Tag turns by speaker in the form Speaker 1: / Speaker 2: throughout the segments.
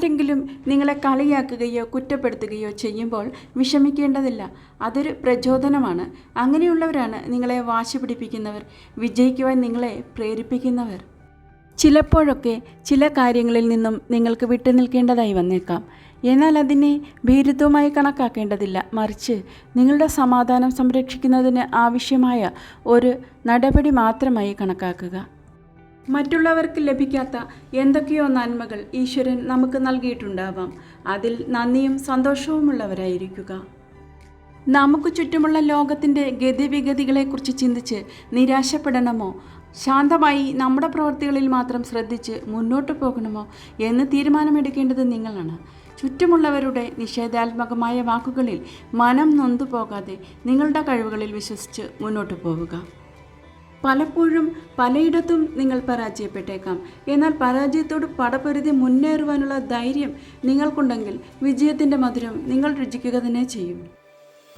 Speaker 1: ആരെങ്കിലും നിങ്ങളെ കളിയാക്കുകയോ കുറ്റപ്പെടുത്തുകയോ ചെയ്യുമ്പോൾ വിഷമിക്കേണ്ടതില്ല. അതൊരു പ്രചോദനമാണ്. അങ്ങനെയുള്ളവരാണ് നിങ്ങളെ വാശി പിടിപ്പിക്കുന്നവർ വിജയിക്കുവാൻ നിങ്ങളെ പ്രേരിപ്പിക്കുന്നവർ. ചിലപ്പോഴൊക്കെ ചില കാര്യങ്ങളിൽ നിന്നും നിങ്ങൾക്ക് വിട്ടുനിൽക്കേണ്ടതായി വന്നേക്കാം. എന്നാൽ അതിനെ ഭീരുത്വമായി കണക്കാക്കേണ്ടതില്ല. മറിച്ച് നിങ്ങളുടെ സമാധാനം സംരക്ഷിക്കുന്നതിന് ആവശ്യമായ ഒരു നടപടി മാത്രമായി കണക്കാക്കുക. മറ്റുള്ളവർക്ക് ലഭിക്കാത്ത എന്തൊക്കെയോ നന്മകൾ ഈശ്വരൻ നമുക്ക് നൽകിയിട്ടുണ്ടാവാം. അതിൽ നന്ദിയും സന്തോഷവുമുള്ളവരായിരിക്കുക. നമുക്ക് ചുറ്റുമുള്ള ലോകത്തിന്റെ ഗതിവിഗതികളെക്കുറിച്ച് ചിന്തിച്ച് നിരാശപ്പെടണമോ? ശാന്തമായി നമ്മുടെ പ്രവൃത്തികളിൽ മാത്രം ശ്രദ്ധിച്ച് മുന്നോട്ട് പോകണമോ എന്ന് തീരുമാനമെടുക്കേണ്ടത് നിങ്ങളാണ്. ചുറ്റുമുള്ളവരുടെ നിഷേധാത്മകമായ വാക്കുകളിൽ മനം നൊന്തു പോകാതെ നിങ്ങളുടെ കഴിവുകളിൽ വിശ്വസിച്ച് മുന്നോട്ട് പോവുക. പലപ്പോഴും പലയിടത്തും നിങ്ങൾ പരാജയപ്പെട്ടേക്കാം. എന്നാൽ പരാജയത്തോട് പടപൊരുതി മുന്നേറുവാനുള്ള ധൈര്യം നിങ്ങൾക്കുണ്ടെങ്കിൽ വിജയത്തിന്റെ മധുരം നിങ്ങൾ രുചിക്കുക തന്നെ ചെയ്യും.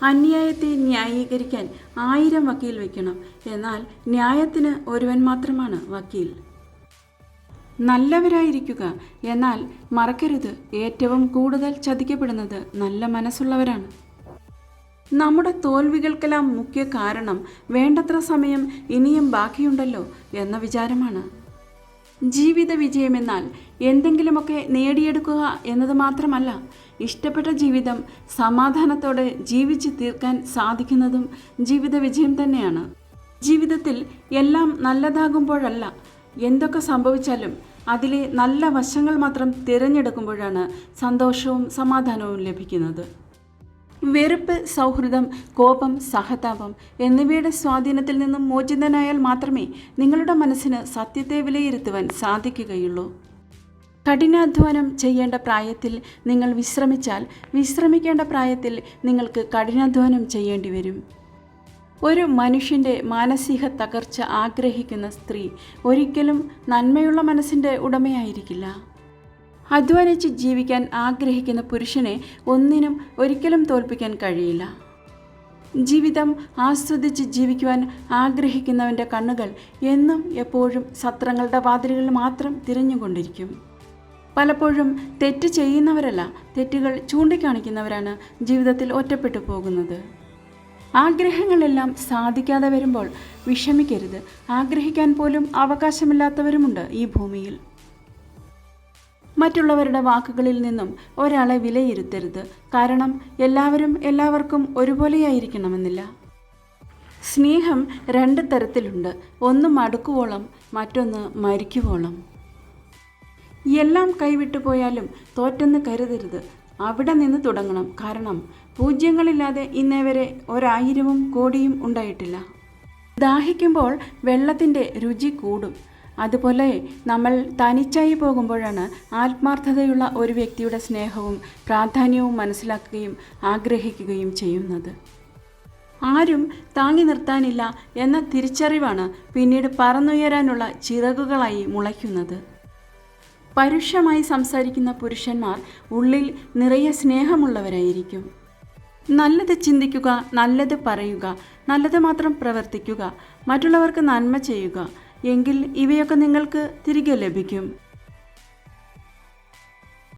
Speaker 1: അന്യായത്തെ ന്യായീകരിക്കാൻ ആയിരം വക്കീൽ വയ്ക്കണം എന്നാൽ ന്യായത്തിന് ഒരുവൻ മാത്രമാണ് വക്കീൽ. നല്ലവരായിരിക്കുക. എന്നാൽ മറക്കരുത്. ഏറ്റവും കൂടുതൽ ചതിക്കപ്പെടുന്നത് നല്ല മനസ്സുള്ളവരാണ്. നമ്മുടെ തോൽവികൾക്കെല്ലാം മുഖ്യ കാരണം വേണ്ടത്ര സമയം ഇനിയും ബാക്കിയുണ്ടല്ലോ എന്ന വിചാരമാണ്. ജീവിത വിജയമെന്നാൽ എന്തെങ്കിലുമൊക്കെ നേടിയെടുക്കുക എന്നത് മാത്രമല്ല ഇഷ്ടപ്പെട്ട ജീവിതം സമാധാനത്തോടെ ജീവിച്ചു തീർക്കാൻ സാധിക്കുന്നതും ജീവിത വിജയം തന്നെയാണ്. ജീവിതത്തിൽ എല്ലാം നല്ലതാകുമ്പോഴല്ല എന്തൊക്കെ സംഭവിച്ചാലും അതിലെ നല്ല വശങ്ങൾ മാത്രം തിരഞ്ഞെടുക്കുമ്പോഴാണ് സന്തോഷവും സമാധാനവും ലഭിക്കുന്നത്. വെറുപ്പ് സൗഹൃദം കോപം സഹതാപം എന്നിവയുടെ സ്വാധീനത്തിൽ നിന്നും മോചിതനായാൽ മാത്രമേ നിങ്ങളുടെ മനസ്സിന് സത്യത്തെ വിലയിരുത്തുവാൻ സാധിക്കുകയുള്ളൂ. കഠിനാധ്വാനം ചെയ്യേണ്ട പ്രായത്തിൽ നിങ്ങൾ വിശ്രമിച്ചാൽ വിശ്രമിക്കേണ്ട പ്രായത്തിൽ നിങ്ങൾക്ക് കഠിനാധ്വാനം ചെയ്യേണ്ടി വരും. ഒരു മനുഷ്യന്റെ മാനസിക തകർച്ച ആഗ്രഹിക്കുന്ന സ്ത്രീ ഒരിക്കലും നന്മയുള്ള മനസ്സിന്റെ ഉടമയായിരിക്കില്ല. അധ്വാനിച്ച് ജീവിക്കാൻ ആഗ്രഹിക്കുന്ന പുരുഷനെ ഒന്നിനും ഒരിക്കലും തോൽപ്പിക്കാൻ കഴിയില്ല. ജീവിതം ആസ്വദിച്ച് ജീവിക്കുവാൻ ആഗ്രഹിക്കുന്നവന്റെ കണ്ണുകൾ എന്നും എപ്പോഴും സത്രങ്ങളുടെ വാതിലുകളിൽ മാത്രം തിരഞ്ഞുകൊണ്ടിരിക്കും. പലപ്പോഴും തെറ്റ് ചെയ്യുന്നവരല്ല തെറ്റുകൾ ചൂണ്ടിക്കാണിക്കുന്നവരാണ് ജീവിതത്തിൽ ഒറ്റപ്പെട്ടു പോകുന്നത്. ആഗ്രഹങ്ങളെല്ലാം സാധിക്കാതെ വരുമ്പോൾ വിഷമിക്കരുത്. ആഗ്രഹിക്കാൻ പോലും അവകാശമില്ലാത്തവരുമുണ്ട് ഈ ഭൂമിയിൽ. മറ്റുള്ളവരുടെ വാക്കുകളിൽ നിന്നും ഒരാളെ വിലയിരുത്തരുത്. കാരണം എല്ലാവരും എല്ലാവർക്കും ഒരുപോലെയായിരിക്കണമെന്നില്ല. സ്നേഹം രണ്ട് തരത്തിലുണ്ട്. ഒന്ന് മടുക്കുവോളം മറ്റൊന്ന് മരിക്കുവോളം. എല്ലാം കൈവിട്ടു പോയാലും തോറ്റെന്ന് കരുതരുത്. അവിടെ നിന്ന് തുടങ്ങണം. കാരണം പൂജ്യങ്ങളില്ലാതെ ഇന്നേ വരെ ഒരായിരവും കോടിയും ഉണ്ടായിട്ടില്ല. ദാഹിക്കുമ്പോൾ വെള്ളത്തിന്റെ രുചി കൂടും. അതുപോലെ നമ്മൾ തനിച്ചായി പോകുമ്പോഴാണ് ആത്മാർത്ഥതയുള്ള ഒരു വ്യക്തിയുടെ സ്നേഹവും പ്രാധാന്യവും മനസ്സിലാക്കുകയും ആഗ്രഹിക്കുകയും ചെയ്യുന്നത്. ആരും താങ്ങി നിർത്താനില്ല എന്ന തിരിച്ചറിവാണ് പിന്നീട് പറന്നുയരാനുള്ള ചിറകുകളായി മുളയ്ക്കുന്നത്. പരുഷമായി സംസാരിക്കുന്ന പുരുഷന്മാർ ഉള്ളിൽ നിറയെ സ്നേഹമുള്ളവരായിരിക്കും. നല്ലത് ചിന്തിക്കുക നല്ലത് പറയുക നല്ലത് മാത്രം പ്രവർത്തിക്കുക മറ്റുള്ളവർക്ക് നന്മ ചെയ്യുക എങ്കിൽ ഇവയൊക്കെ നിങ്ങൾക്ക് തിരികെ ലഭിക്കും.